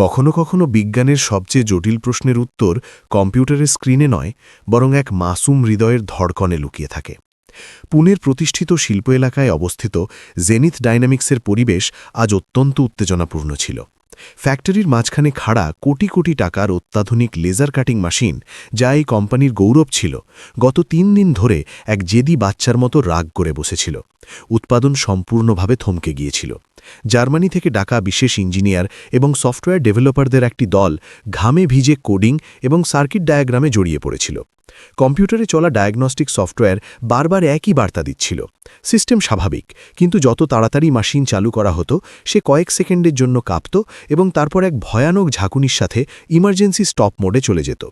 কখনো কখনো বিজ্ঞানের সবচেয়ে জটিল প্রশ্নের উত্তর কম্পিউটারের স্ক্রিনে নয়, বরং এক মাসুম হৃদয়ের ধড়কনে লুকিয়ে থাকে। পুনের প্রতিষ্ঠিত শিল্প এলাকায় অবস্থিত জেনিথ ডাইনামিক্সের পরিবেশ আজ অত্যন্ত উত্তেজনাপূর্ণ ছিল। ফ্যাক্টরির মাঝখানে খাড়া কোটি কোটি টাকার অত্যাধুনিক লেজার কাটিং মেশিন যা এই কোম্পানির গৌরব ছিল, গত তিন দিন ধরে এক জেদি বাচ্চার মতো রাগ করে বসেছিল। উৎপাদন সম্পূর্ণভাবে থমকে গিয়েছিল। জার্মানি থেকে ডাকা বিশেষ ইঞ্জিনিয়ার এবং সফটওয়্যার ডেভেলপারদের একটি দল ঘামে ভিজে কোডিং এবং সার্কিট ডায়াগ্রামে জড়িয়ে পড়েছিল। কম্পিউটারে চলা ডায়াগনস্টিক সফটওয়্যার বারবার একই বার্তা দিচ্ছিল। সিস্টেম স্বাভাবিক, কিন্তু যত তাড়াতাড়ি মেশিন চালু করা হতো, সে কয়েক সেকেন্ডের জন্য কাঁপত এবং তারপর এক ভয়ানক ঝাঁকুনির সাথে ইমার্জেন্সি স্টপ মোডে চলে যেত।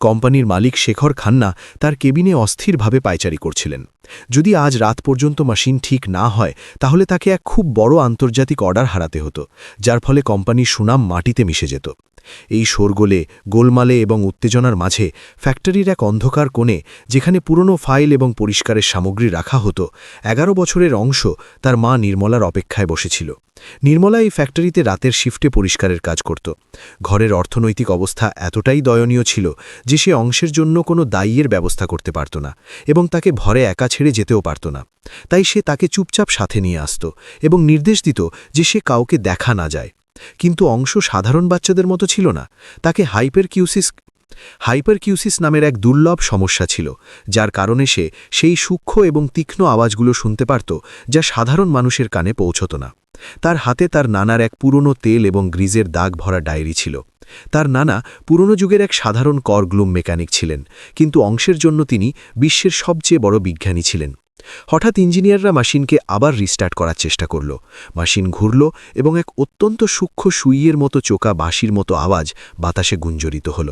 কোম্পানির মালিক শেখর খান্না তার কেবিনে অস্থিরভাবে পায়চারি করছিলেন। যদি আজ রাত পর্যন্ত মেশিন ঠিক না হয়, তাহলে তাকে এক খুব বড় আন্তর্জাতিক অর্ডার হারাতে হতো, যার ফলে কোম্পানির সুনাম মাটিতে মিশে যেত। এই শোরগোলে, গোলমালে এবং উত্তেজনার মাঝে ফ্যাক্টরির এক অন্ধকার কোণে, যেখানে পুরনো ফাইল এবং পরিষ্কারের সামগ্রী রাখা হতো, এগারো বছরের অংশ তার মা নির্মলার অপেক্ষায় বসেছিল। নির্মলা এই ফ্যাক্টরিতে রাতের শিফটে পরিষ্কারের কাজ করত। ঘরের অর্থনৈতিক অবস্থা এতটাই দয়নীয় ছিল যে সে অংশের জন্য কোনো দায়ীর ব্যবস্থা করতে পারত না এবং তাকে ভরে একা ছেড়ে যেতেও পারত না। তাই সে তাকে চুপচাপ সাথে নিয়ে আসত এবং নির্দেশ দিত যে সে কাউকে দেখা না যায়। কিন্তু অংশ সাধারণ বাচ্চাদের মতো ছিল না। তাকে হাইপার কিউসিস হাইপার কিউসিস নামের এক দুর্লভ সমস্যা ছিল, যার কারণে সে সেই সূক্ষ্ম এবং তীক্ষ্ণ আওয়াজগুলো শুনতে পারত, যা সাধারণ মানুষের কানে পৌঁছত না। তার হাতে তার নানার এক পুরনো তেল এবং গ্রিজের দাগ ভরা ডায়েরি ছিল। তার নানা পুরনো যুগের এক সাধারণ করগ্লুম মেকানিক ছিলেন, কিন্তু অংশের জন্য তিনি বিশ্বের সবচেয়ে বড় বিজ্ঞানী ছিলেন। হঠাৎ ইঞ্জিনিয়াররা মেশিনকে আবার রিস্টার্ট করার চেষ্টা করল। মেশিন ঘুরল এবং এক অত্যন্ত সূক্ষ্ম সুইয়ের মতো চোকা বাঁশির মতো আওয়াজ বাতাসে গুঞ্জরিত হল।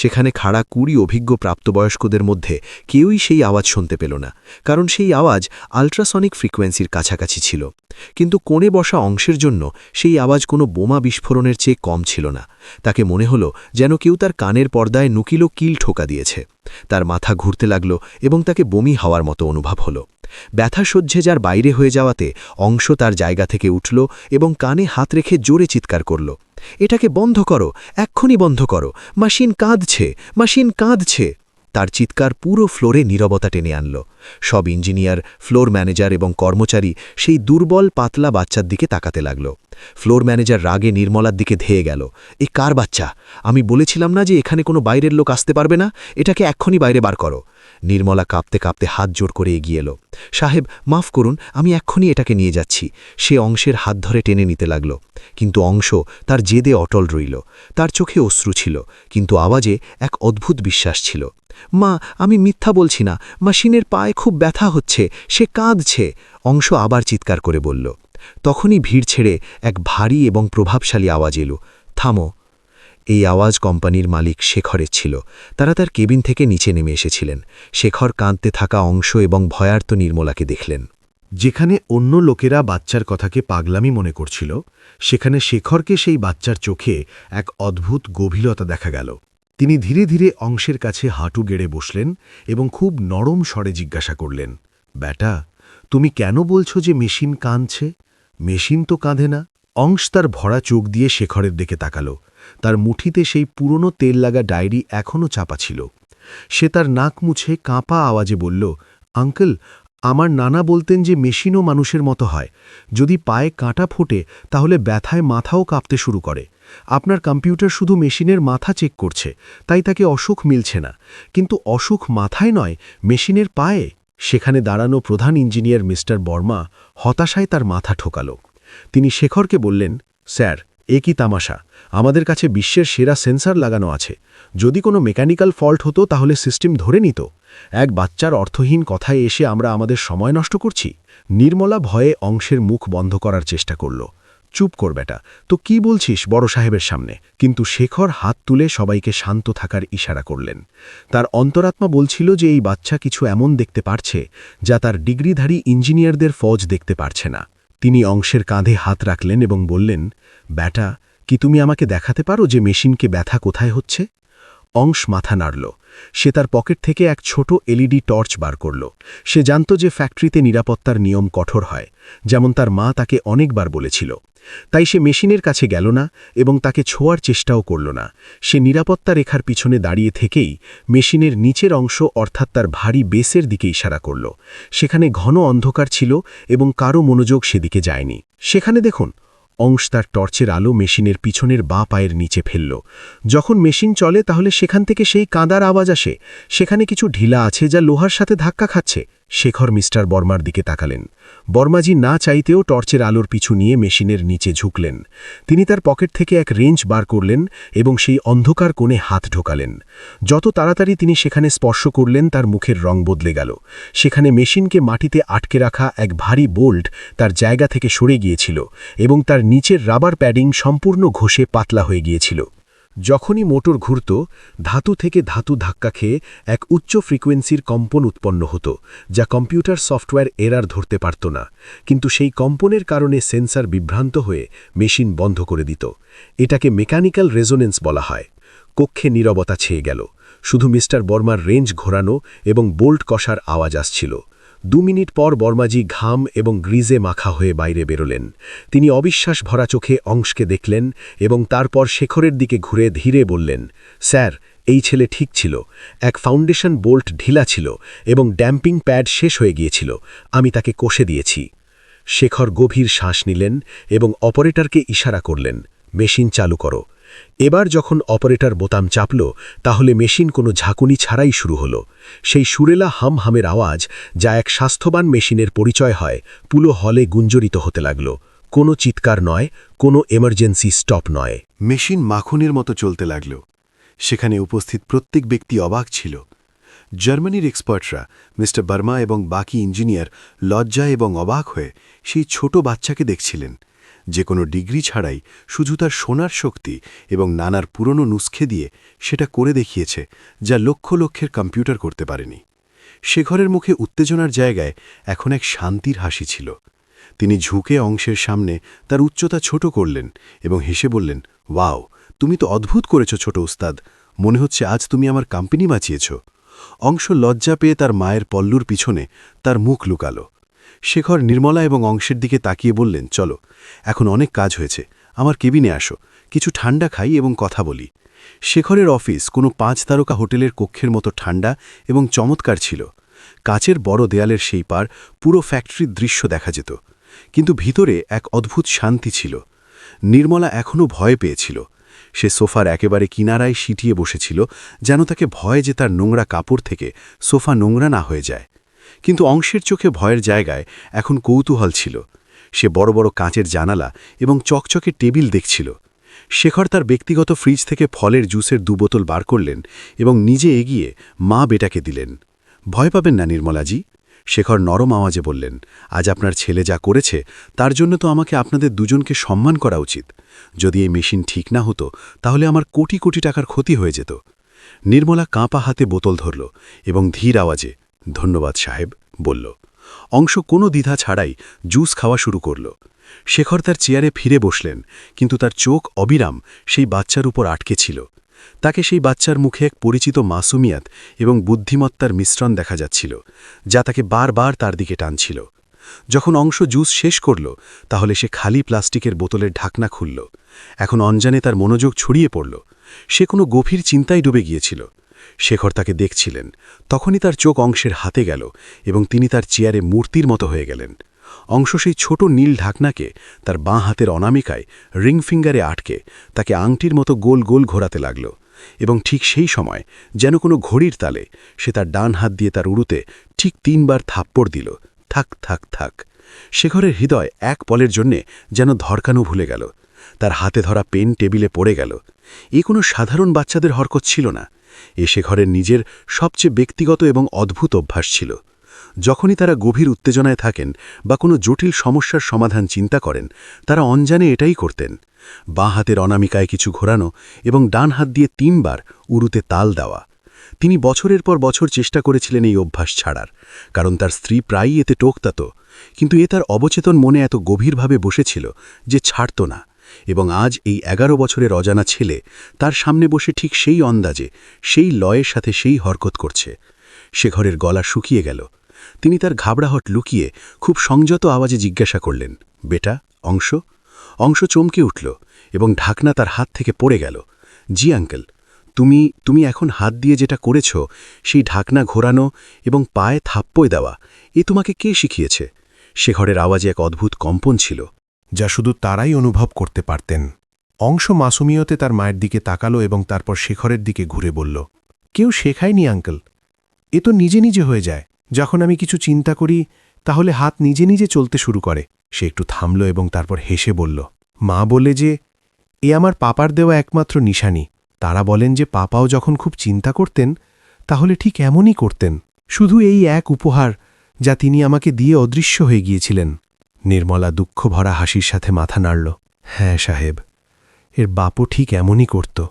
সেখানে খাড়া কুড়ি অভিজ্ঞ প্রাপ্তবয়স্কদের মধ্যে কেউই সেই আওয়াজ শুনতে পেল না, কারণ সেই আওয়াজ আল্ট্রাসনিক ফ্রিকোয়েন্সির কাছাকাছি ছিল। কিন্তু কোণে বসা অংশের জন্য সেই আওয়াজ কোনো বোমা বিস্ফোরণের চেয়ে কম ছিল না। তাকে মনে হলো যেন কেউ তার কানের পর্দায় নুকিলো কিল ঠোকা দিয়েছে। তার মাথা ঘুরতে লাগল এবং তাকে বমি হওয়ার মতো অনুভব হলো। ব্যথা সহ্যে যার বাইরে হয়ে যাওয়াতে অংশ তার জায়গা থেকে উঠল এবং কানে হাত রেখে জোরে চিৎকার করল। এটাকে বন্ধ করো, এক্ষুনি বন্ধ করো। মাসিন কাঁদছে মাসিন কাঁদছে। তার চিৎকার পুরো ফ্লোরে নীরবতা টেনে আনল। সব ইঞ্জিনিয়ার, ফ্লোর ম্যানেজার এবং কর্মচারী সেই দুর্বল, পাতলা বাচ্চার দিকে তাকাতে লাগল। ফ্লোর ম্যানেজার রাগে নির্মলার দিকে ধেয়ে গেল। এ কার বাচ্চা? আমি বলেছিলাম না যে এখানে কোনো বাইরের লোক আসতে পারবে না? এটাকে এক্ষুনি বাইরে বার করো। নির্মলা কাঁপতে কাঁপতে হাত জোর করে এগিয়ে এলো। সাহেব, মাফ করুন, আমি এক্ষুনি এটাকে নিয়ে যাচ্ছি। সে অংশের হাত ধরে টেনে নিতে লাগল। কিন্তু অংশ তার জেদে অটল রইল। তার চোখে অশ্রু ছিল, কিন্তু আওয়াজে এক অদ্ভুত বিশ্বাস ছিল। মা, আমি মিথ্যা বলছি না। মাসিনের পায়ে খুব ব্যথা হচ্ছে, সে কাঁদছে। অংশ আবার চিৎকার করে বলল। তখনই ভিড় ছেড়ে এক ভারী এবং প্রভাবশালী আওয়াজ এলো। থামো এই আওয়াজ কোম্পানির মালিক শেখরের ছিল। তারা তার কেবিন থেকে নিচে নেমে এসেছিলেন। শেখর কাঁদতে থাকা অংশ এবং ভয়ার্ত নির্মলাকে দেখলেন। যেখানে অন্য লোকেরা বাচ্চার কথাকে পাগলামি মনে করছিল, সেখানে শেখরকে সেই বাচ্চার চোখে এক অদ্ভুত গভীরতা দেখা গেল। তিনি ধীরে ধীরে অংশের কাছে হাঁটু গেড়ে বসলেন এবং খুব নরম স্বরে জিজ্ঞাসা করলেন, ব্যাটা, তুমি কেন বলছো যে মেশিন কাঁদছে? মেশিন তো কাঁধে না? অংশ তার ভরা চোখ দিয়ে শেখরের দিকে তাকালো। তার মুঠিতে সেই পুরনো তেল লাগা ডায়েরি এখনও চাপা ছিল। সে তার নাক মুছে কাঁপা আওয়াজে বলল, আঙ্কেল, আমার নানা বলতেন যে মেশিনও মানুষের মতো হয়। যদি পায়ে কাঁটা ফোটে, তাহলে ব্যথায় মাথাও কাঁপতে শুরু করে। আপনার কম্পিউটার শুধু মেশিনের মাথা চেক করছে, তাই তাকে অসুখ মিলছে না। কিন্তু অসুখ মাথায় নয়, মেশিনের পায়ে। সেখানে দাঁড়ানো প্রধান ইঞ্জিনিয়ার মিস্টার বর্মা হতাশায় তার মাথা ঠোকাল। তিনি শেখরকে বললেন, স্যার, এ কি তামাশা? আমাদের কাছে বিশ্বের সেরা সেন্সার লাগানো আছে। যদি কোনো মেকানিক্যাল ফল্ট হতো, তাহলে সিস্টেম ধরে নিত। এক বাচ্চার অর্থহীন কথায় এসে আমরা আমাদের সময় নষ্ট করছি। নির্মলা ভয়ে অংশের মুখ বন্ধ করার চেষ্টা করল। চুপ কর বেটা, তো কি বলছিস বড় সাহেবের সামনে? কিন্তু শেখর হাত তুলে সবাইকে শান্ত থাকার ইশারা করলেন। তার অন্তরাত্মা বলছিল যে এই বাচ্চা কিছু এমন দেখতে পারছে, যা তার ডিগ্রিধারী ইঞ্জিনিয়ারদের ফৌজ দেখতে পারছে না। তিনি অংশের কাঁধে হাত রাখলেন এবং বললেন ব্যাটা কি তুমি আমাকে দেখাতে পারো যে মেশিনকে ব্যথা কোথায় হচ্ছে? অংশ মাথা নাড়ল। সে তার পকেট থেকে এক ছোট এলইডি টর্চ বার করল। সে জানত যে ফ্যাক্টরিতে নিরাপত্তার নিয়ম কঠোর হয়, যেমন তার মা তাকে অনেকবার বলেছিল। তাই সে মেশিনের কাছে গেল না এবং তাকে ছোঁয়ার চেষ্টাও করল না। সে নিরাপত্তা রেখার পিছনে দাঁড়িয়ে থেকেই মেশিনের নিচের অংশ অর্থাৎ তার ভারী বেসের দিকে ইশারা করল। সেখানে ঘন অন্ধকার ছিল এবং কারও মনোযোগ সেদিকে যায়নি। সেখানে দেখুন অংশ তার টর্চের আলো মেশিনের পিছনের বা পায়ের নিচে ফেলল। যখন মেশিন চলে, তাহলে সেখান থেকে সেই কাঁদার আওয়াজ আসে। সেখানে কিছু ঢিলা আছে যা লোহার সাথে ধাক্কা খাচ্ছে। শেখর মিস্টার বর্মার দিকে তাকালেন। বর্মাজি না চাইতেও টর্চের আলোর পিছু নিয়ে মেশিনের নিচে ঝুঁকলেন। তিনি তার পকেট থেকে এক রেঞ্জ বার করলেন এবং সেই অন্ধকার কোণে হাত ঢোকালেন। যত তাড়াতাড়ি তিনি সেখানে স্পর্শ করলেন, তার মুখের রং বদলে গেল। সেখানে মেশিনকে মাটিতে আটকে রাখা এক ভারী বোল্ট তার জায়গা থেকে সরে গিয়েছিল এবং তার নিচের রাবার প্যাডিং সম্পূর্ণ ঘষে পাতলা হয়ে গিয়েছিল। যখনই মোটর ঘুরত, ধাতু থেকে ধাতু ধাক্কা খেয়ে এক উচ্চ ফ্রিকোয়েন্সির কম্পন উৎপন্ন হতো, যা কম্পিউটার সফটওয়্যার এরার ধরতে পারত না। কিন্তু সেই কম্পনের কারণে সেন্সার বিভ্রান্ত হয়ে মেশিন বন্ধ করে দিত। এটাকে মেকানিক্যাল রেজোনেন্স বলা হয়। কক্ষে নীরবতা ছেয়ে গেল। শুধু মিস্টার বর্মার রেঞ্জ ঘোরানো এবং বোল্ট কষার আওয়াজ আসছিল। দু মিনিট পর বর্মাজি ঘাম এবং গ্রিজে মাখা হয়ে বাইরে বেরোলেন। তিনি অবিশ্বাস ভরা চোখে অংশকে দেখলেন এবং তারপর শেখরের দিকে ঘুরে ধীরে বললেন, স্যার, এই ছেলে ঠিক ছিল। এক ফাউন্ডেশন বোল্ট ঢিলা ছিল এবং ড্যাম্পিং প্যাড শেষ হয়ে গিয়েছিল। আমি তাকে কষে দিয়েছি। শেখর গভীর শ্বাস নিলেন এবং অপারেটরকে ইশারা করলেন, মেশিন চালু করো। এবার যখন অপারেটর বোতাম চাপল, তাহলে মেশিন কোনো ঝাঁকুনি ছাড়াই শুরু হলো। সেই সুরেলা হাম হামের আওয়াজ, যা এক স্বাস্থ্যবান মেশিনের পরিচয় হয়, পুলো হলে গুঞ্জরিত হতে লাগল। কোনো চিৎকার নয়, কোনো এমার্জেন্সি স্টপ নয়। মেশিন মাখনের মতো চলতে লাগল। সেখানে উপস্থিত প্রত্যেক ব্যক্তি অবাক ছিল। জার্মানির এক্সপার্টরা, মিস্টার বার্মা এবং বাকি ইঞ্জিনিয়ার লজ্জা এবং অবাক হয়ে সেই ছোট বাচ্চাকে দেখছিলেন। যে কোনো ডিগ্রি ছাড়াই শুধু তার সোনার শক্তি এবং নানার পুরনো নুস্খে দিয়ে সেটা করে দেখিয়েছে, যা লক্ষ লক্ষের কম্পিউটার করতে পারেনি। শেখরের মুখে উত্তেজনার জায়গায় এখন এক শান্তির হাসি ছিল। তিনি ঝুঁকে অংশের সামনে তার উচ্চতা ছোট করলেন এবং হেসে বললেন, ওয়াও, তুমি তো অদ্ভুত করেছ ছোট উস্তাদ। মনে হচ্ছে আজ তুমি আমার কোম্পানি বাঁচিয়েছ। অংশ লজ্জা পেয়ে তার মায়ের পল্লুর পিছনে তার মুখ লুকালো। শেখর নির্মলা এবং অংশের দিকে তাকিয়ে বললেন, চলো, এখন অনেক কাজ হয়েছে। আমার কেবিনে আসো। কিছু ঠান্ডা খাই এবং কথা বলি। শেখরের অফিস কোনো পাঁচ তারকা হোটেলের কক্ষের মতো ঠান্ডা এবং চমৎকার ছিল। কাচের বড় দেয়ালের সেই পার পুরো ফ্যাক্টরির দৃশ্য দেখা যেত। কিন্তু ভিতরে এক অদ্ভুত শান্তি ছিল। নির্মলা এখনও ভয় পেয়েছিল। সে সোফার একেবারে কিনারায় সিটিয়ে বসেছিল, যেন তাকে ভয় যে তার নোংরা কাপড় থেকে সোফা নোংরা না হয়ে যায়। কিন্তু অংশের চোখে ভয়ের জায়গায় এখন কৌতূহল ছিল। সে বড় বড় কাঁচের জানালা এবং চকচকে টেবিল দেখছিল। শেখর তার ব্যক্তিগত ফ্রিজ থেকে ফলের জুসের দু বোতল বার করলেন এবং নিজে এগিয়ে মা বেটাকে দিলেন। ভয় পাবেন না নির্মলাজি। শেখর নরম আওয়াজে বললেন, আজ আপনার ছেলে যা করেছে, তার জন্য তো আমাকে আপনাদের দুজনকে সম্মান করা উচিত। যদি এই মেশিন ঠিক না হতো, তাহলে আমার কোটি কোটি টাকার ক্ষতি হয়ে যেত। নির্মলা কাঁপা হাতে বোতল ধরল এবং ধীর আওয়াজে ধন্যবাদ সাহেব বলল। অংশ কোনো দ্বিধা ছাড়াই জুস খাওয়া শুরু করল। শেখর তার চেয়ারে ফিরে বসলেন, কিন্তু তার চোখ অবিরাম সেই বাচ্চার উপর আটকে ছিল। তাকে সেই বাচ্চার মুখে এক পরিচিত মাসুমিয়াত এবং বুদ্ধিমত্তার মিশ্রণ দেখা যাচ্ছিল, যা তাকে বারবার তার দিকে টানছিল। যখন অংশ জুস শেষ করল, তাহলে সে খালি প্লাস্টিকের বোতলের ঢাকনা খুলল। এখন অঞ্জানে তার মনোযোগ ছড়িয়ে পড়ল। সে কোনো গভীর চিন্তায় ডুবে গিয়েছিল। শেখর তাকে দেখছিলেন। তখনই তার চোখ অংশের হাতে গেল এবং তিনি তার চেয়ারে মূর্তির মতো হয়ে গেলেন। অংশ সেই ছোট নীল ঢাকনাকে তার বাঁ হাতের অনামিকায় রিং ফিঙ্গারে আটকে তাকে আংটির মতো গোল গোল ঘোরাতে লাগল এবং ঠিক সেই সময় যেন কোনো ঘড়ির তালে সে তার ডান হাত দিয়ে তার উড়ুতে ঠিক তিনবার থাপ্পড় দিল। থাক থাক থাক। শেখরের হৃদয় এক পলের জন্যে যেন ধরকানো ভুলে গেল। তার হাতে ধরা পেন টেবিলে পড়ে গেল। এ কোনো সাধারণ বাচ্চাদের হরকত ছিল না। এ শেখরের নিজের সবচেয়ে ব্যক্তিগত এবং অদ্ভুত অভ্যাস ছিল। যখনই তারা গভীর উত্তেজনায় থাকেন বা কোনো জটিল সমস্যার সমাধান চিন্তা করেন, তারা অনজানে এটাই করতেন। বাঁ হাতের অনামিকায় কিছু ঘোরানো এবং ডান হাত দিয়ে তিনবার উরুতে তাল দেওয়া। তিনি বছরের পর বছর চেষ্টা করেছিলেন এই অভ্যাস ছাড়ার, কারণ তার স্ত্রী প্রায়ই এতে টোকতাত, কিন্তু এ তার অবচেতন মনে এত গভীরভাবে বসেছিল যে ছাড়ত না। এবং আজ এই এগারো বছরের অজানা ছেলে তার সামনে বসে ঠিক সেই অন্দাজে, সেই লয়ের সাথে সেই হরকত করছে। সে ঘরের গলা শুকিয়ে গেল। তিনি তার ঘাবড়াহট লুকিয়ে খুব সংযত আওয়াজে জিজ্ঞাসা করলেন, বেটা, অংশ? অংশ চমকে উঠল এবং ঢাকনা তার হাত থেকে পড়ে গেল। জি, আঙ্কেল। তুমি তুমি এখন হাত দিয়ে যেটা করেছ, সেই ঢাকনা ঘোরানো এবং পায়ে থাপ্পয় দেওয়া, এ তোমাকে কে শিখিয়েছে? সে ঘরের আওয়াজে এক অদ্ভুত কম্পন ছিল। যা শুধু তারাই অনুভব করতে পারতেন। অংশ মাসুমিয়তে তার মায়ের দিকে তাকালো এবং তারপর শেখরের দিকে ঘুরে বলল, কেউ শেখায়নি, আঙ্কেল। এ তো নিজে নিজে হয়ে যায়। যখন আমি কিছু চিন্তা করি, তাহলে হাত নিজে নিজে চলতে শুরু করে। সে একটু থামল এবং তারপর হেসে বলল, মা বলে যে, এ আমার পাপার দেওয়া একমাত্র নিশানি। তারা বলেন যে, পাপাও যখন খুব চিন্তা করতেন, তাহলে ঠিক এমনই করতেন। শুধু এই এক উপহার যা তিনি আমাকে দিয়ে অদৃশ্য হয়ে গিয়েছিলেন। নির্মলা দুঃখ ভরা হাসির সাথে মাথা নাড়ল। হ্যাঁ সাহেব, এর বাপও ঠিক এমনই করত।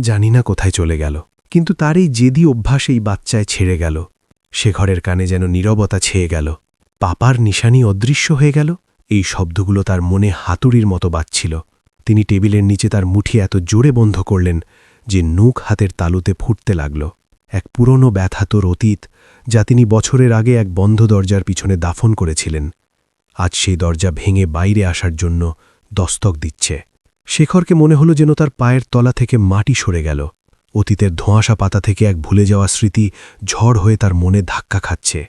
জানি না কোথায় চলে গেল। কিন্তু তার এই জেদি অভ্যাস এই বাচ্চায় ছেড়ে গেল। সে ঘরের কানে যেন নীরবতা ছেয়ে গেল। পাপার নিশানি অদৃশ্য হয়ে গেল। এই শব্দগুলো তার মনে হাতুড়ির মতো বাজছিল। তিনি টেবিলের নিচে তার মুঠি এত জোরে বন্ধ করলেন যে নুক হাতের তালুতে ফুটতে লাগল। এক পুরনো ব্যথাতর অতীত যা তিনি বছরের আগে এক বন্ধ দরজার পিছনে দাফন করেছিলেন। আজ সেই দরজা ভেঙে বাইরে আসার জন্য দস্তক দিচ্ছে। শেখরকে মনে হলো যেন তার পায়ের তলা থেকে মাটি সরে গেল। অতীতের ধোঁয়াশা পাতা থেকে এক ভুলে যাওয়া স্মৃতি ঝড় হয়ে তার মনে ধাক্কা খাচ্ছে।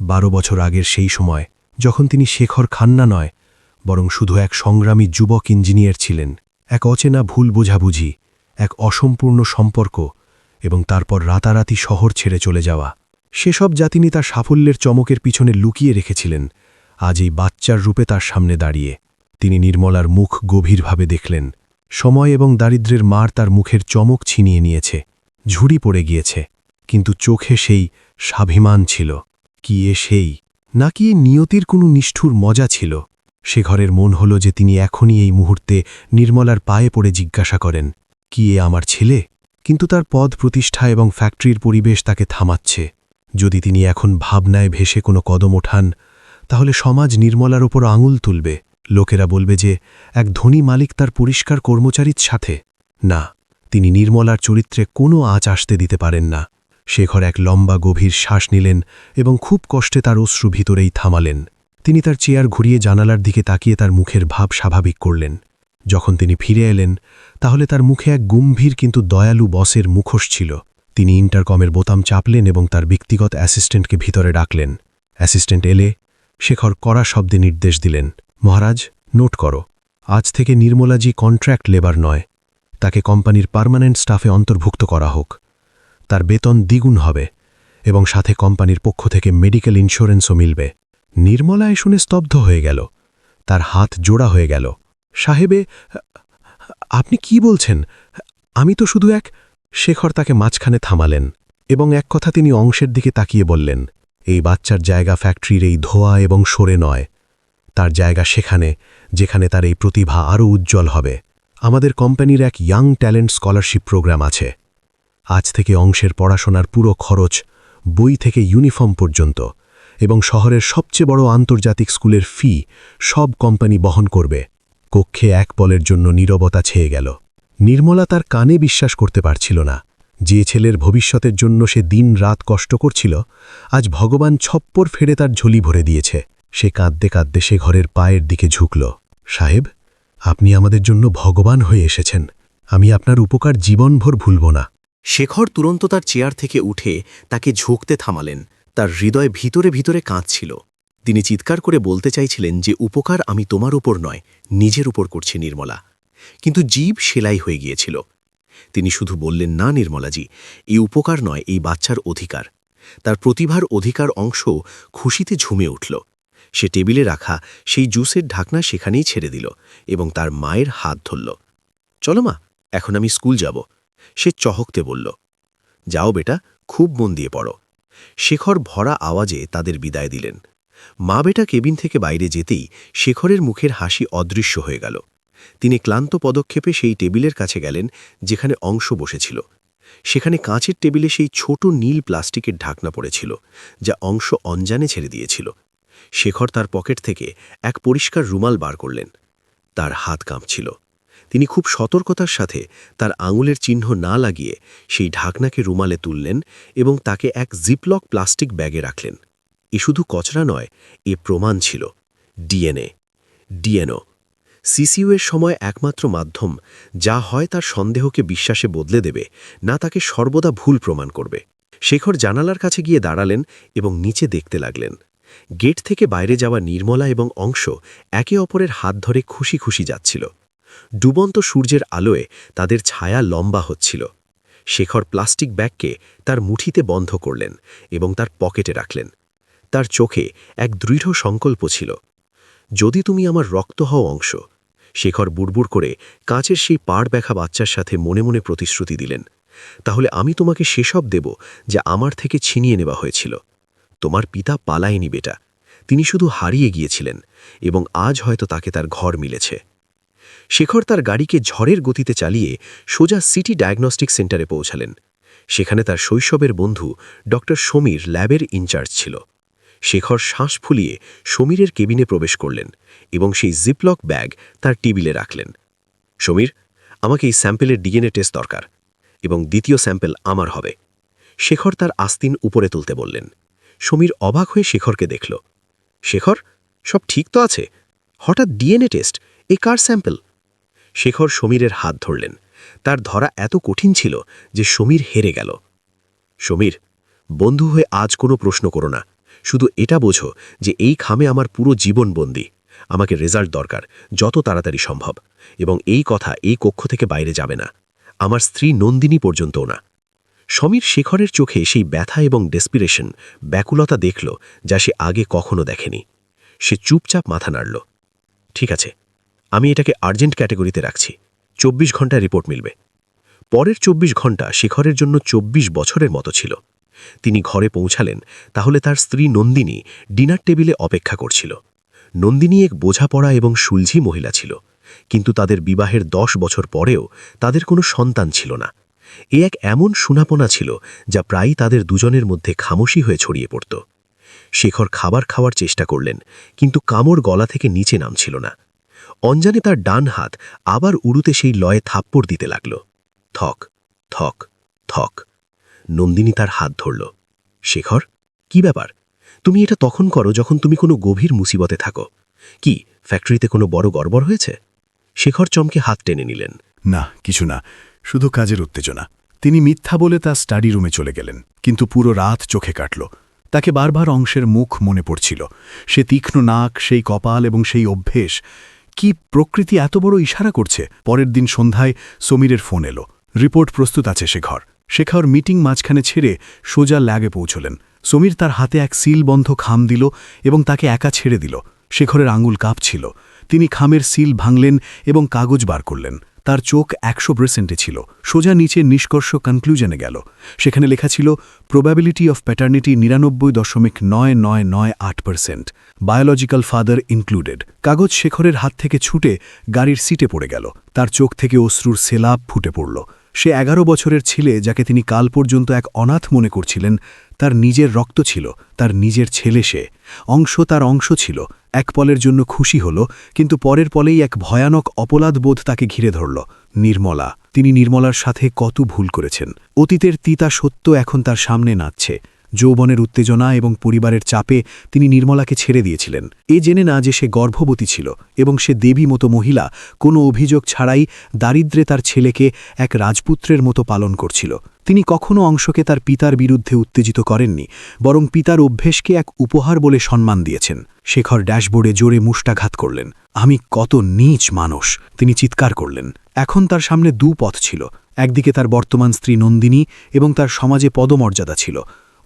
বারো বছর আগের সেই সময়, যখন তিনি শেখর খান্না নয়, বরং শুধু এক সংগ্রামী যুবক ইঞ্জিনিয়ার ছিলেন, এক অচেনা ভুল বোঝাবুঝি, এক অসম্পূর্ণ সম্পর্ক এবং তারপর রাতারাতি শহর ছেড়ে চলে যাওয়া। সেসব যা তিনি তার সাফল্যের চমকের পিছনে লুকিয়ে রেখেছিলেন আজ এই বাচ্চার রূপে তার সামনে দাঁড়িয়ে। তিনি নির্মলার মুখ গভীরভাবে দেখলেন। সময় এবং দারিদ্র্যের মার তার মুখের চমক ছিনিয়ে নিয়েছে। ঝুড়ি পড়ে গিয়েছে। কিন্তু চোখে সেই স্বাভিমান ছিল। কি এ সেই? নাকি এ নিয়তির কোনো নিষ্ঠুর মজা ছিল? সে ঘরের মন হল যে তিনি এখনই এই মুহূর্তে নির্মলার পায়ে পড়ে জিজ্ঞাসা করেন, কি এ আমার ছেলে? কিন্তু তার পদ প্রতিষ্ঠা এবং ফ্যাক্টরির পরিবেশ তাকে থামাচ্ছে। যদি তিনি এখন ভাবনায় ভেসে কোনো কদম ওঠান তাহলে সমাজ নির্মলার ওপর আঙুল তুলবে। লোকেরা বলবে যে, এক ধনী মালিক তার পরিষ্কার কর্মচারীর সাথে। না, তিনি নির্মলার চরিত্রে কোনো আঁচ আসতে দিতে পারেন না। শেখর এক লম্বা গভীর শ্বাস নিলেন এবং খুব কষ্টে তার অশ্রু ভিতরেই থামালেন। তিনি তার চেয়ার ঘুরিয়ে জানালার দিকে তাকিয়ে তার মুখের ভাব স্বাভাবিক করলেন। যখন তিনি ফিরে এলেন, তাহলে তার মুখে এক গম্ভীর কিন্তু দয়ালু বসের মুখোশ ছিল। তিনি ইন্টারকমের বোতাম চাপলেন এবং তার ব্যক্তিগত অ্যাসিস্ট্যান্টকে ভিতরে ডাকলেন। অ্যাসিস্ট্যান্ট এলে শেখর কড়া শব্দে নির্দেশ দিলেন, মহারাজ, নোট করো। আজ থেকে নির্মলাজি কন্ট্র্যাক্ট লেবার নয়। তাকে কোম্পানির পার্মানেন্ট স্টাফে অন্তর্ভুক্ত করা হোক। তার বেতন দ্বিগুণ হবে এবং সাথে কোম্পানির পক্ষ থেকে মেডিকেল ইন্স্যুরেন্সও মিলবে। নির্মলা এ শুনে স্তব্ধ হয়ে গেল। তার হাত জোড়া হয়ে গেল। সাহেবে, আপনি কি বলছেন? আমি তো শুধু এক শেখর তাকে মাঝখানে থামালেন এবং এক কথা তিনি অংশের দিকে তাকিয়ে বললেন এই বাচ্চার জায়গা ফ্যাক্টরির এই ধোয়া এবং সরে নয়। তার জায়গা সেখানে, যেখানে তার এই প্রতিভা আরও উজ্জ্বল হবে। আমাদের কোম্পানির এক ইয়াং ট্যালেন্ট স্কলারশিপ প্রোগ্রাম আছে। আজ থেকে অংশের পড়াশোনার পুরো খরচ বই থেকে ইউনিফর্ম পর্যন্ত এবং শহরের সবচেয়ে বড় আন্তর্জাতিক স্কুলের ফি সব কোম্পানি বহন করবে। কক্ষে এক পলের জন্য নীরবতা ছেয়ে গেল। নির্মলা তার কানে বিশ্বাস করতে পারছিল না। যে ছেলের ভবিষ্যতের জন্য সে দিন রাত কষ্ট করছিল, আজ ভগবান ছপ্পর ফেড়ে তার ঝুলি ভরে দিয়েছে। সে কাঁদতে কাঁদতে সে ঘরের পায়ের দিকে ঝুঁকল। সাহেব, আপনি আমাদের জন্য ভগবান হয়ে এসেছেন। আমি আপনার উপকার জীবনভর ভুলব না। শেখর তুরন্ত তার চেয়ার থেকে উঠে তাকে ঝুঁকতে থামালেন। তার হৃদয় ভিতরে ভিতরে কাঁদছিল। তিনি চিৎকার করে বলতে চাইছিলেন যে, উপকার আমি তোমার উপর নয়, নিজের উপর করছি নির্মলা। কিন্তু জীব সেলাই হয়ে গিয়েছিল। তিনি শুধু বললেন, না নির্মলাজি, এই উপকার নয়, এই বাচ্চার অধিকার। তার প্রতিভার অধিকার অংশ খুশিতে ঝুমে উঠল। সে টেবিলে রাখা সেই জুসের ঢাকনা সেখানেই ছেড়ে দিল এবং তার মায়ের হাত ধরল। চলো মা, এখন আমি স্কুল যাব। সে চহকতে বলল, যাও বেটা, খুব মন দিয়ে পড়ো। শেখর ভরা আওয়াজে তাদের বিদায় দিলেন। মা বেটা কেবিন থেকে বাইরে যেতেই শেখরের মুখের হাসি অদৃশ্য হয়ে গেল। তিনি ক্লান্ত পদক্ষেপে সেই টেবিলের কাছে গেলেন, যেখানে অংশ বসেছিল। সেখানে কাঁচের টেবিলে সেই ছোট নীল প্লাস্টিকের ঢাকনা পড়েছিল, যা অংশ অঞ্জানে ছেড়ে দিয়েছিল। শেখর তার পকেট থেকে এক পরিষ্কার রুমাল বার করলেন। তার হাত কাঁপছিল। তিনি খুব সতর্কতার সাথে তার আঙুলের চিহ্ন না লাগিয়ে সেই ঢাকনাকে রুমালে তুললেন এবং তাকে এক জিপলক প্লাস্টিক ব্যাগে রাখলেন। এ শুধু কচরা নয়, এ প্রমাণ ছিল। ডিএনএ। ডিএনও। সিসিউ এর সময় একমাত্র মাধ্যম, যা হয় তার সন্দেহকে বিশ্বাসে বদলে দেবে, না তাকে সর্বদা ভুল প্রমাণ করবে। শেখর জানালার কাছে গিয়ে দাঁড়ালেন এবং নিচে দেখতে লাগলেন। গেট থেকে বাইরে যাওয়া নির্মলা এবং অংশ একে অপরের হাত ধরে খুশি খুশি যাচ্ছিল। ডুবন্ত সূর্যের আলোয় তাদের ছায়া লম্বা হচ্ছিল। শেখর প্লাস্টিক ব্যাগকে তার মুঠিতে বন্ধ করলেন এবং তার পকেটে রাখলেন। তার চোখে এক দৃঢ় সংকল্প ছিল। যদি তুমি আমার রক্ত হও, অংশ শেখর বুড়বুড় করে কাঁচের সেই পাড় ব্যাখা বাচ্চার সাথে মনে মনে প্রতিশ্রুতি দিলেন, তাহলে আমি তোমাকে সেসব দেব যা আমার থেকে ছিনিয়ে নেওয়া হয়েছিল। তোমার পিতা পালায়নি বেটা, তিনি শুধু হারিয়ে গিয়েছিলেন এবং আজ হয়তো তাকে তার ঘর মিলেছে। শেখর তার গাড়িকে ঝড়ের গতিতে চালিয়ে সোজা সিটি ডায়াগনস্টিক সেন্টারে পৌঁছালেন। সেখানে তার শৈশবের বন্ধু ড সমীর ল্যাবের ইনচার্জ ছিল। শেখর শ্বাস ফুলিয়ে সমীরের কেবিনে প্রবেশ করলেন। এবং সেই জিপলক ব্যাগ তার টেবিলে রাখলেন। সমীর, আমাকে এই স্যাম্পেলের ডিএনএ টেস্ট দরকার এবং দ্বিতীয় স্যাম্পেল আমার হবে। শেখর তার আস্তিন উপরে তুলতে বললেন। সমীর অবাক হয়ে শেখরকে দেখল। শেখর, সব ঠিক তো আছে? হঠাৎ ডিএনএ টেস্ট, এ কার স্যাম্পেল? শেখর সমীরের হাত ধরলেন। তার ধরা এত কঠিন ছিল যে সমীর হেরে গেল। সমীর, বন্ধু হয়ে আজ কোনো প্রশ্ন করো না। শুধু এটা বোঝো যে এই খামে আমার পুরো জীবন বন্দী। আমাকে রেজাল্ট দরকার, যত তাড়াতাড়ি সম্ভব। এবং এই কথা এই কক্ষ থেকে বাইরে যাবে না। আমার স্ত্রী নন্দিনী পর্যন্তও না। সমীর শেখরের চোখে সেই ব্যথা এবং ডেসপিরেশন ব্যাকুলতা দেখল যা সে আগে কখনো দেখেনি। সে চুপচাপ মাথা নাড়ল। ঠিক আছে, আমি এটাকে আর্জেন্ট ক্যাটাগরিতে রাখছি। চব্বিশ ঘণ্টা রিপোর্ট মিলবে। পরের চব্বিশ ঘণ্টা শেখরের জন্য চব্বিশ বছরের মতো ছিল। তিনি ঘরে পৌঁছালেন, তাহলে তার স্ত্রী নন্দিনী ডিনার টেবিলে অপেক্ষা করছিল। নন্দিনী এক বোঝাপড়া এবং সুলঝি মহিলা ছিল, কিন্তু তাদের বিবাহের দশ বছর পরেও তাদের কোনো সন্তান ছিল না। এ এক এমন সুনাপনা ছিল যা প্রায়ই তাদের দুজনের মধ্যে খামোশি হয়ে ছড়িয়ে পড়ত। শেখর খাবার খাওয়ার চেষ্টা করলেন, কিন্তু কামড় গলা থেকে নিচে নামছিল না। অঞ্জানে তার ডান হাত আবার উড়ুতে সেই লয়ে থাপ্পড় দিতে লাগল। থক থক থক। নন্দিনী তার হাত ধরল। শেখর, কি ব্যাপার? তুমি এটা তখন করো যখন তুমি কোনো গভীর মুসিবতে থাকো। কি, ফ্যাক্টরিতে কোনো বড় গড়বড় হয়েছে? শেখর চমকে হাত টেনে নিলেন। না, কিছু না, শুধু কাজের উত্তেজনা। তিনি মিথ্যা বলে তার স্টাডি রুমে চলে গেলেন, কিন্তু পুরো রাত চোখে কাটল। তাকে বারবার অংশের মুখ মনে পড়ছিল। সে তীক্ষ্ণ নাক, সেই কপাল এবং সেই অভ্যেস। কি প্রকৃতি এত বড় ইশারা করছে? পরের দিন সন্ধ্যায় সমীরের ফোন এলো। রিপোর্ট প্রস্তুত আছে শেখর। শেখর মিটিং মাঝখানে ছেড়ে সোজা ল্যাগে পৌঁছলেন। সমীর তার হাতে এক সিলবন্ধ খাম দিল এবং তাকে একা ছেড়ে দিল। শেখরের আঙুল কাঁপছিল। তিনি খামের সিল ভাঙলেন এবং কাগজ বার করলেন। তার চোখ একশো পার্সেন্টে ছিল। সোজা নিচে নিষ্কর্ষ কনক্লুশনে গেল। সেখানে লেখা ছিল প্রবাবিলিটি অফ প্যাটার্নিটি নিরানব্বই দশমিক নয় নয় নয় আট পার্সেন্ট বায়োলজিক্যাল ফাদার ইনক্লুডেড কাগজ শেখরের হাত থেকে ছুটে গাড়ির সিটে পড়ে গেল। তার চোখ থেকে অশ্রুর সেলাপ ফুটে পড়ল। সে এগারো বছরের ছেলে যাকে তিনি কাল পর্যন্ত এক অনাথ মনে করছিলেন, তার নিজের রক্ত ছিল, তার নিজের ছেলে সে। অংশ তার অংশ ছিল, এক পলের জন্য খুশি হল, কিন্তু পরের পলেই এক ভয়ানক অপরাধবোধ তাকে ঘিরে ধরল, নির্মলা। তিনি নির্মলার সাথে কত ভুল করেছেন। অতীতের তিতা সত্য এখন তার সামনে নাচছে। যৌবনের উত্তেজনা এবং পরিবারের চাপে তিনি নির্মলাকে ছেড়ে দিয়েছিলেন। এ জেনে না যে সে গর্ভবতী ছিল এবং সে দেবী মতো মহিলা, কোনো অভিযোগ ছাড়াই দারিদ্রে তার ছেলেকে এক রাজপুত্রের মতো পালন করছিল। তিনি কখনো অংশকে তার পিতার বিরুদ্ধে উত্তেজিত করেননি, বরং পিতার অভ্যেসকে এক উপহার বলে সম্মান দিয়েছেন। শেখর ড্যাশবোর্ডে জোরে মুষ্টাঘাত করলেন, আমি কত নীচ মানুষ, তিনি চিৎকার করলেন। এখন তার সামনে দু পথ ছিল, একদিকে তার বর্তমান স্ত্রী নন্দিনী এবং তার সমাজে পদমর্যাদা ছিল।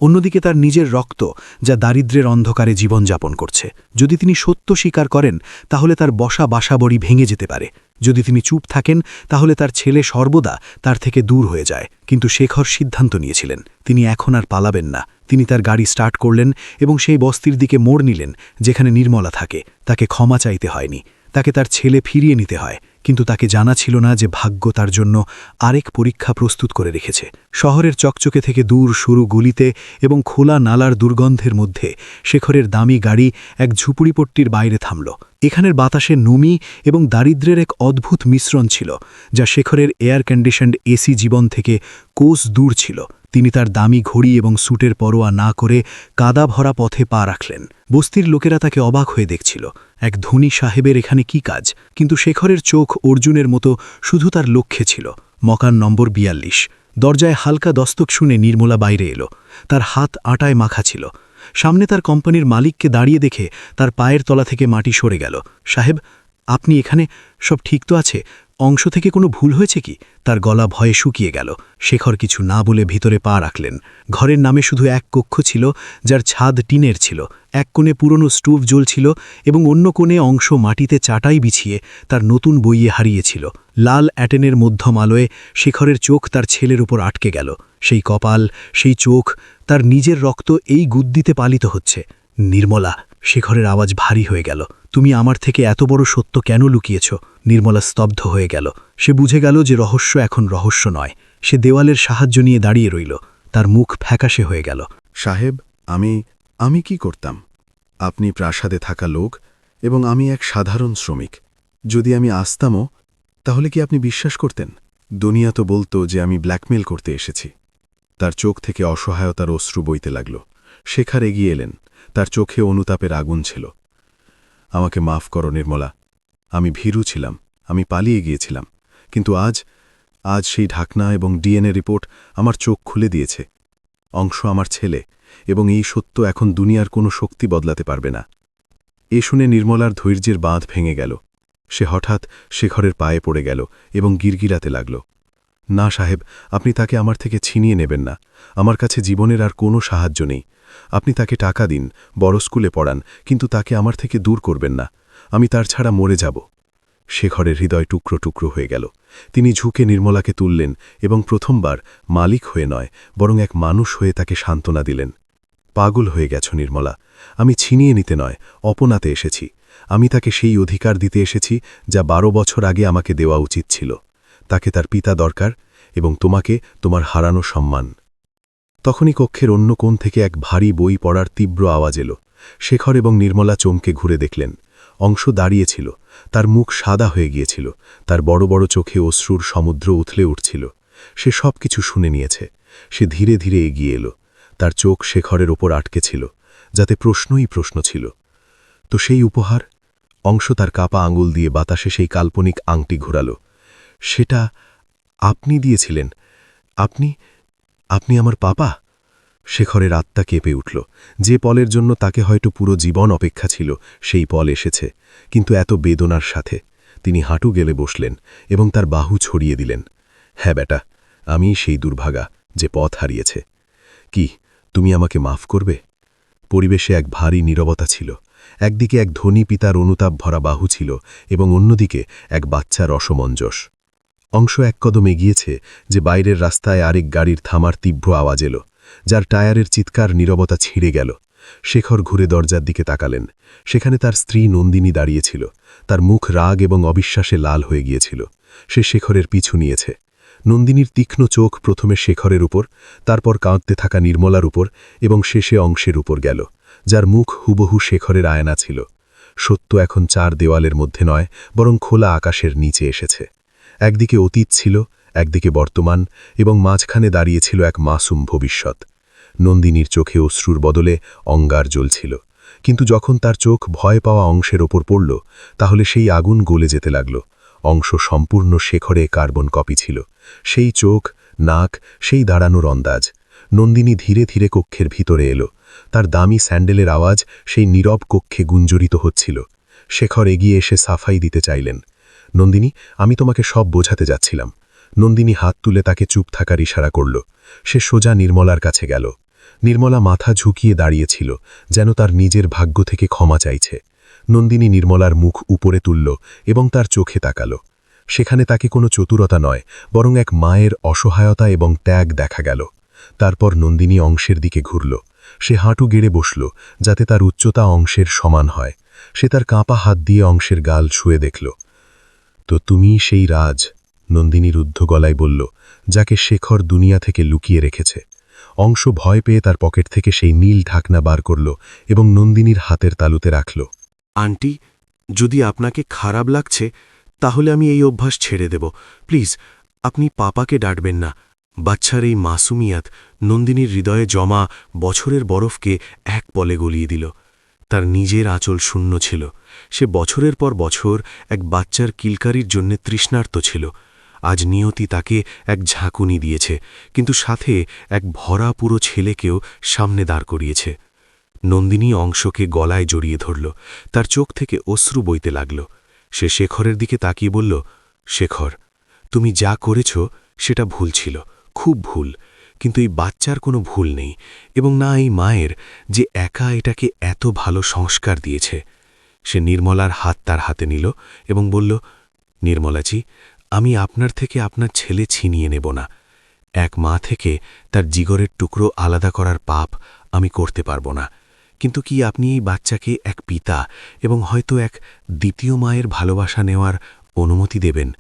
অন্যদিকে তার নিজের রক্ত, যা দারিদ্রের অন্ধকারে জীবনযাপন করছে। যদি তিনি সত্য স্বীকার করেন, তাহলে তার বসা বাসাবড়ি ভেঙে যেতে পারে। যদি তিনি চুপ থাকেন, তাহলে তার ছেলে সর্বদা তার থেকে দূর হয়ে যায়। কিন্তু শেখর সিদ্ধান্ত নিয়েছিলেন, তিনি এখন আর পালাবেন না। তিনি তার গাড়ি স্টার্ট করলেন এবং সেই বস্তির দিকে মোড় নিলেন, যেখানে নির্মলা থাকে। তাকে ক্ষমা চাইতে হয়নি। তাকে তার ছেলে ফিরিয়ে নিতে হয়। কিন্তু তাকে জানা ছিল না যে ভাগ্য তার জন্য আরেক পরীক্ষা প্রস্তুত করে রেখেছে। শহরের চকচকে থেকে দূর সরু গলিতে এবং খোলা নালার দুর্গন্ধের মধ্যে শেখরের দামি গাড়ি এক ঝুপুড়িপট্টির বাইরে থামল। এখানের বাতাসে নমি এবং দারিদ্রের এক অদ্ভুত মিশ্রণ ছিল, যা শেখরের এয়ার কন্ডিশনড এসি জীবন থেকে কোষ দূর ছিল। তিনি তার দামি ঘড়ি এবং স্যুটের পরোয়া না করে কাদা ভরা পথে পা রাখলেন। বস্তির লোকেরা তাকে অবাক হয়ে দেখছিল। এক ধনী সাহেবের এখানে কি কাজ? কিন্তু শেখরের চোখ অর্জুনের মতো শুধু তার লক্ষ্যে ছিল। মকান নম্বর বিয়াল্লিশ। দরজায় হালকা দস্তক শুনে নির্মলা বাইরে এলো। তার হাত আটায় মাখা ছিল। সামনে তার কোম্পানির মালিককে দাঁড়িয়ে দেখে তার পায়ের তলা থেকে মাটি সরে গেল। সাহেব, আপনি এখানে? সব ঠিক তো আছে? অংশ থেকে কোনো ভুল হয়েছে কি? তার গলা ভয়ে শুকিয়ে গেল। শেখর কিছু না বলে ভিতরে পা রাখলেন। ঘরের নামে শুধু এক কক্ষ ছিল, যার ছাদ টিনের ছিল। এক কোণে পুরনো স্টুভ জ্বলছিল এবং অন্য কোণে অংশ মাটিতে চাটাই বিছিয়ে তার নতুন বইয়ে হারিয়েছিল। লাল অ্যাটেনের মধ্যম আলোয় শেখরের চোখ তার ছেলের উপর আটকে গেল। সেই কপাল, সেই চোখ, তার নিজের রক্ত এই গুদ্দিতে পালিত হচ্ছে। নির্মলা, শেখরের আওয়াজ ভারী হয়ে গেল। তুমি আমার থেকে এত বড় সত্য কেন লুকিয়েছ? নির্মলা স্তব্ধ হয়ে গেল। সে বুঝে গেল যে রহস্য এখন রহস্য নয়। সে দেওয়ালের সাহায্য নিয়ে দাঁড়িয়ে রইল। তার মুখ ফ্যাকাশে হয়ে গেল। সাহেব, আমি আমি কি করতাম? আপনি প্রাসাদে থাকা লোক এবং আমি এক সাধারণ শ্রমিক। যদি আমি আসতামও, তাহলে কি আপনি বিশ্বাস করতেন? দুনিয়া তো বলতো যে আমি ব্ল্যাকমেল করতে এসেছি। তার চোখ থেকে অসহায়তার অশ্রু বইতে লাগল। শেখার এগিয়ে এলেন। তার চোখে অনুতাপের আগুন ছিল। আমাকে মাফ করো নির্মলা। আমি ভীরু ছিলাম, আমি পালিয়ে গিয়েছিলাম, কিন্তু আজ আজ সেই ঢাকনা এবং ডিএনএ রিপোর্ট আমার চোখ খুলে দিয়েছে। অংশ আমার ছেলে, এবং এই সত্য এখন দুনিয়ার কোনো শক্তি বদলাতে পারবে না। এ শুনে নির্মলার ধৈর্যের বাঁধ ভেঙে গেল। সে হঠাৎ শেখরের পায়ে পড়ে গেল এবং গিরগিরাতে লাগল। না সাহেব, আপনি তাকে আমার থেকে ছিনিয়ে নেবেন না। আমার কাছে জীবনের আর কোনো সাহায্য নেই। আপনি তাকে টাকা দিন, বড় স্কুলে পড়ান, কিন্তু তাকে আমার থেকে দূর করবেন না। আমি তার ছাড়া মরে যাব। শেখরের হৃদয় টুকরো টুকরো হয়ে গেল। তিনি ঝুঁকে নির্মলাকে তুললেন এবং প্রথমবার মালিক হয়ে নয়, বরং এক মানুষ হয়ে তাকে সান্ত্বনা দিলেন। পাগল হয়ে গেছ নির্মলা। আমি ছিনিয়ে নিতে নয়, অপনাতে এসেছি। আমি তাকে সেই অধিকার দিতে এসেছি যা বারো বছর আগে আমাকে দেওয়া উচিত ছিল। তাকে তার পিতা দরকার এবং তোমাকে তোমার হারানো সম্মান। তখনই কক্ষের অন্য কোণ থেকে এক ভারী বই পড়ার তীব্র আওয়াজ এলো। শেখর এবং নির্মলা চমকে ঘুরে দেখলেন। অংশ দাঁড়িয়েছিল। তার মুখ সাদা হয়ে গিয়েছিল। তার বড় বড় চোখে অশ্রুর সমুদ্র উথলে উঠছিল। সে সব কিছু শুনে নিয়েছে। সে ধীরে ধীরে এগিয়ে এলো। তার চোখ শেখরের ওপর আটকে ছিল, যাতে প্রশ্নই প্রশ্ন ছিল। তো সেই উপহার? অংশ তার কাপা আঙুল দিয়ে বাতাসে সেই কাল্পনিক আংটি ঘোরাল। সেটা আপনি দিয়েছিলেন। আপনি আপনি আমার পাপা? শেখরের আত্মা কেঁপে উঠল। যে পলের জন্য তাকে হয়তো পুরো জীবন অপেক্ষা ছিল, সেই পল এসেছে। কিন্তু এত বেদনার সাথে। তিনি হাঁটু গেলে বসলেন এবং তার বাহু ছড়িয়ে দিলেন। হ্যাঁ বেটা আমি সেই দুর্ভাগা যে পথ হারিয়েছে। কি, তুমি আমাকে মাফ করবে? পরিবেশে এক ভারী নীরবতা ছিল। একদিকে এক ধনী পিতার অনুতাপ ভরা বাহু ছিল এবং অন্যদিকে এক বাচ্চার অসমঞ্জস। অংশ এক কদম এগিয়েছে যে বাইরের রাস্তায় আরেক গাড়ির থামার তীব্র আওয়াজ এলো, যার টায়ারের চিৎকার নীরবতা ছিঁড়ে গেল। শেখর ঘুরে দরজার দিকে তাকালেন। সেখানে তার স্ত্রী নন্দিনী দাঁড়িয়েছিল। তার মুখ রাগ এবং অবিশ্বাসে লাল হয়ে গিয়েছিল। সে শেখরের পিছু নিয়েছে। নন্দিনীর তীক্ষ্ণ চোখ প্রথমে শেখরের উপর, তারপর কাঁদতে থাকা নির্মলার উপর এবং শেষে অংশের উপর গেল, যার মুখ হুবহু শেখরের আয়না ছিল। সত্য এখন চার দেওয়ালের মধ্যে নয়, বরং খোলা আকাশের নিচে এসেছে। একদিকে অতীত ছিল, একদিকে বর্তমান, এবং মাঝখানে দাঁড়িয়েছিল এক মাসুম ভবিষ্যৎ। নন্দিনীর চোখে অশ্রুর বদলে অঙ্গার জ্বলছিল। কিন্তু যখন তার চোখ ভয় পাওয়া অংশের ওপর পড়ল, তাহলে সেই আগুন গলে যেতে লাগল। অংশ সম্পূর্ণ শেখরে কার্বন কপি ছিল। সেই চোখ, নাক, সেই দাঁড়ানোর অন্দাজ। নন্দিনী ধীরে ধীরে কক্ষের ভিতরে এলো। তার দামি স্যান্ডেলের আওয়াজ সেই নীরব কক্ষে গুঞ্জরিত হচ্ছিল। শেখর এগিয়ে এসে সাফাই দিতে চাইলেন। নন্দিনী, আমি তোমাকে সব বোঝাতে যাচ্ছিলাম। নন্দিনী হাত তুলে তাকে চুপ থাকার ইশারা করল। সে সোজা নির্মলার কাছে গেল। নির্মলা মাথা ঝুঁকিয়ে দাঁড়িয়েছিল, যেন তার নিজের ভাগ্য থেকে ক্ষমা চাইছে। নন্দিনী নির্মলার মুখ উপরে তুলল এবং তার চোখে তাকাল। সেখানে তাকে কোনো চতুরতা নয়, বরং এক মায়ের অসহায়তা এবং ত্যাগ দেখা গেল। তারপর নন্দিনী অংশের দিকে ঘুরল। সে হাঁটু গেড়ে বসল, যাতে তার উচ্চতা অংশের সমান হয়। সে তার কাঁপা হাত দিয়ে অংশের গাল ছুঁয়ে দেখল। তো তুমি সেই রাজ, নন্দিনী রুদ্ধ গলায় বলল, যাকে শেখর দুনিয়া থেকে লুকিয়ে রেখেছে। অংশ ভয় পেয়ে তার পকেট থেকে সেই নীল ঢাকনা বার করল এবং নন্দিনীর হাতের তালুতে রাখল। আন্টি, যদি আপনাকে খারাপ লাগছে, তাহলে আমি এই অভ্যাস ছেড়ে দেব। প্লিজ, আপনি পাপাকে ডাঁটবেন না। বাচ্চার এই মাসুমিয়াত নন্দিনীর হৃদয়ে জমা বছরের বরফকে এক পলে গলিয়ে দিল। তার নিজের আঁচল শূন্য ছিল। সে বছরের পর বছর এক বাচ্চার কিলকারির জন্য তৃষ্ণার্ত ছিল। আজ নিয়তি তাকে এক ঝাঁকুনি দিয়েছে, কিন্তু সাথে এক ভরা পুরো ছেলেকেও সামনে দাঁড় করিয়েছে। নন্দিনী অংশকে গলায় জড়িয়ে ধরল, তার চোখ থেকে অশ্রু বইতে লাগল। সে শেখরের দিকে তাকিয়ে বলল, শেখর, তুমি যা করেছ সেটা ভুল ছিল, খুব ভুল, কিন্তু এই বাচ্চার কোনো ভুল নেই, এবং না এই মায়ের, যে একা এটাকে এত ভালো সংস্কার দিয়েছে। সে নির্মলার হাত তার হাতে নিল এবং বলল, নির্মলাজি, আমি আপনার থেকে আপনার ছেলে ছিনিয়ে নেব না। এক মা থেকে তার জিগরের টুকরো আলাদা করার পাপ আমি করতে পারব না। কিন্তু কি আপনি এই বাচ্চাকে এক পিতা এবং হয়তো এক দ্বিতীয় মায়ের ভালোবাসা নেওয়ার অনুমতি দেবেন?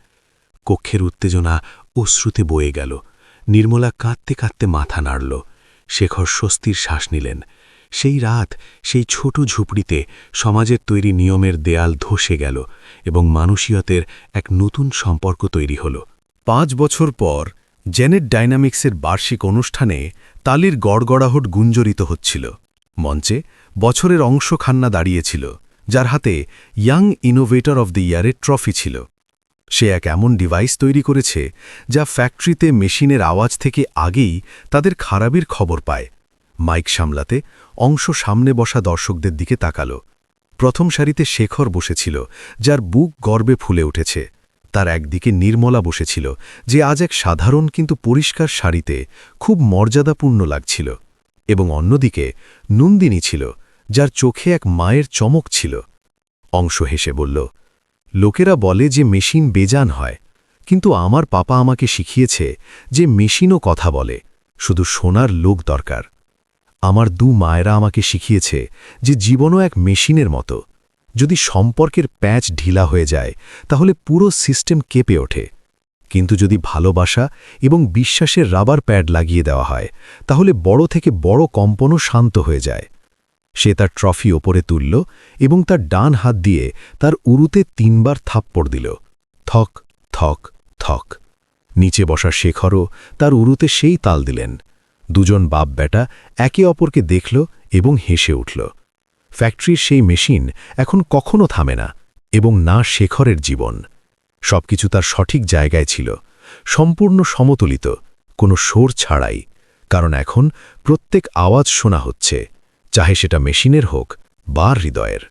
কক্ষের উত্তেজনা অশ্রুতে বয়ে গেল। নির্মলা কাঁদতে কাঁদতে মাথা নাড়ল। শেখর স্বস্তির শ্বাস নিলেন। সেই রাত, সেই ছোট ঝুপড়িতে সমাজের তৈরি নিয়মের দেয়াল ধসে গেল এবং মানুষীয়তের এক নতুন সম্পর্ক তৈরি হল। পাঁচ বছর পর জেনেট ডাইনামিক্সের বার্ষিক অনুষ্ঠানে তালির গড়গড়াহট গুঞ্জরিত হচ্ছিল। মঞ্চে বছরের অংশ খান্না দাঁড়িয়েছিল, যার হাতে ইয়াং ইনোভেটর অব দ্য ইয়ারের ট্রফি ছিল। সে এক এমন ডিভাইস তৈরি করেছে, যা ফ্যাক্টরিতে মেশিনের আওয়াজ থেকে আগেই তাদের খারাপির খবর পায়। মাইক সামলাতে অংশ সামনে বসা দর্শকদের দিকে তাকাল। প্রথম সারিতে শেখর বসেছিল, যার বুক গর্বে ফুলে উঠেছে। তার একদিকে নির্মলা বসেছিল, যে আজ এক সাধারণ কিন্তু পরিষ্কার শাড়িতে খুব মর্যাদাপূর্ণ লাগছিল। এবং অন্যদিকে নন্দিনী ছিল, যার চোখে এক মায়ের চমক ছিল। অংশ হেসে বলল, লোকেরা বলে যে মেশিন বেজান হয়, কিন্তু আমার পাপা আমাকে শিখিয়েছে যে মেশিনও কথা বলে, শুধু সোনার লোক দরকার। আমার দু মায়েরা আমাকে শিখিয়েছে যে জীবনও এক মেশিনের মতো। যদি সম্পর্কের প্যাচ ঢিলা হয়ে যায়, তাহলে পুরো সিস্টেম কেঁপে ওঠে। কিন্তু যদি ভালোবাসা এবং বিশ্বাসের রাবার প্যাড লাগিয়ে দেওয়া হয়, তাহলে বড় থেকে বড় কম্পনও শান্ত হয়ে যায়। সে তার ট্রফি ওপরে তুলল এবং তার ডান হাত দিয়ে তার উরুতে তিনবার থাপ্পড় দিল। থক থক থক। নিচে বসা শেখরও তার উরুতে সেই তাল দিলেন। দুজন বাপ বেটা একে অপরকে দেখল এবং হেসে উঠল। ফ্যাক্টরির সেই মেশিন এখন কখনো থামে না এবং না শেখরের জীবন। সবকিছু তার সঠিক জায়গায় ছিল। সম্পূর্ণ সমতলিত, কোনো সোর ছাড়াই, কারণ এখন প্রত্যেক আওয়াজ শোনা হচ্ছে, চাহে সেটা মেশিনের হোক বা হৃদয়ের।